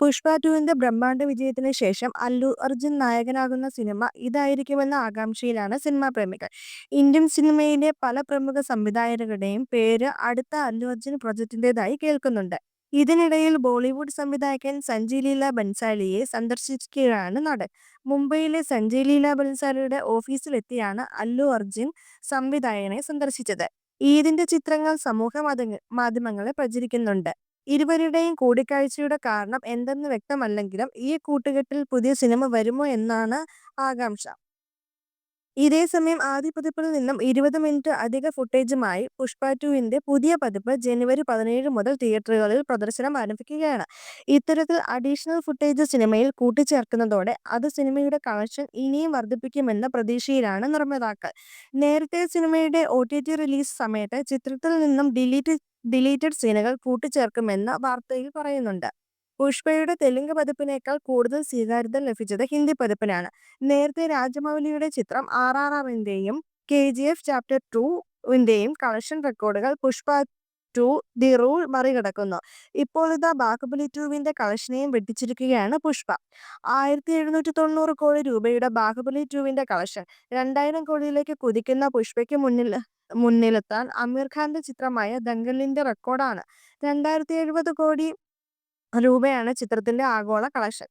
പുഷ്പ ടുവിന്റെ ബ്രഹ്മാണ്ഡ വിജയത്തിന് ശേഷം അല്ലു അർജുൻ നായകനാകുന്ന സിനിമ ഇതായിരിക്കുമെന്ന ആകാംക്ഷയിലാണ് സിനിമാ പ്രേമികൾ. ഇന്ത്യൻ സിനിമയിലെ പല പ്രമുഖ സംവിധായകരുടെയും പേര് അടുത്ത അല്ലു അർജുൻ പ്രൊജക്ടിന്റേതായി കേൾക്കുന്നുണ്ട്. ഇതിനിടയിൽ ബോളിവുഡ് സംവിധായകൻ സഞ്ജയ് ലീല ബൻസാലിയെ സന്ദർശിക്കുകയാണ് നടൻ. മുംബൈയിലെ സഞ്ജയ് ലീല ബൻസാലിയുടെ ഓഫീസിലെത്തിയാണ് അല്ലു അർജുൻ സംവിധായകനെ സന്ദർശിച്ചത്. ഈദിന്റെ ചിത്രങ്ങൾ സമൂഹ മാധ്യമങ്ങളെ പ്രചരിക്കുന്നുണ്ട്. ഇരുവരുടെയും കൂടിക്കാഴ്ചയുടെ കാരണം എന്തെന്ന് വ്യക്തമല്ലെങ്കിലും ഈ കൂട്ടുകെട്ടിൽ പുതിയ സിനിമ വരുമോ എന്നാണ് ആകാംക്ഷ. ഇതേസമയം ആദ്യ പതിപ്പിൽ നിന്നും ഇരുപത് മിനിറ്റ് അധിക ഫുട്ടേജുമായി പുഷ്പ ടുവിന്റെ പുതിയ പതിപ്പ് ജനുവരി പതിനേഴ് മുതൽ തിയേറ്ററുകളിൽ പ്രദർശനം ആരംഭിക്കുകയാണ്. ഇത്തരത്തിൽ അഡീഷണൽ ഫുട്ടേജ് സിനിമയിൽ കൂട്ടിച്ചേർക്കുന്നതോടെ അത് സിനിമയുടെ കളക്ഷൻ ഇനിയും വർദ്ധിപ്പിക്കുമെന്ന പ്രതീക്ഷയിലാണ് നിർമ്മാതാക്കൾ. നേരത്തെ സിനിമയുടെ ഒടിടി റിലീസ് സമയത്ത് ചിത്രത്തിൽ നിന്നും ഡിലീറ്റ് ഡിലീറ്റഡ് സീനുകൾ കൂട്ടിച്ചേർക്കുമെന്ന് വാർത്തയിൽ പറയുന്നുണ്ട്. പുഷ്പയുടെ തെലുങ്ക് പതിപ്പിനേക്കാൾ കൂടുതൽ സ്വീകാര്യത ലഭിച്ചത് ഹിന്ദി പതിപ്പിനാണ്. നേരത്തെ രാജമൗലിയുടെ ചിത്രം ആർ ആർ ആറിന്റെയും കെ ജി എഫ് ചാപ്റ്റർ ടുവിന്റെയും കളക്ഷൻ റെക്കോർഡുകൾ പുഷ്പ ടു ദി റൂൾ മറികടക്കുന്നു. ഇപ്പോൾ ഇതാ ബാഹുബലി ടുവിന്റെ കളക്ഷനെയും വെട്ടിച്ചിരിക്കുകയാണ് പുഷ്പ. ആയിരത്തി എഴുന്നൂറ്റി തൊണ്ണൂറ് കോടി രൂപയുടെ ബാഹുബലി ടുവിന്റെ കളക്ഷൻ രണ്ടായിരം കോടിയിലേക്ക് കുതിക്കുന്ന പുഷ്പയ്ക്ക് മുന്നിൽ മുന്നിലെത്താൻ അമീർ ഖാന്റെ ചിത്രമായ ദംഗലിന്റെ റെക്കോർഡാണ്. രണ്ടായിരത്തി എഴുപത് കോടി രൂപയാണ് ചിത്രത്തിന്റെ ആഗോള കളക്ഷൻ.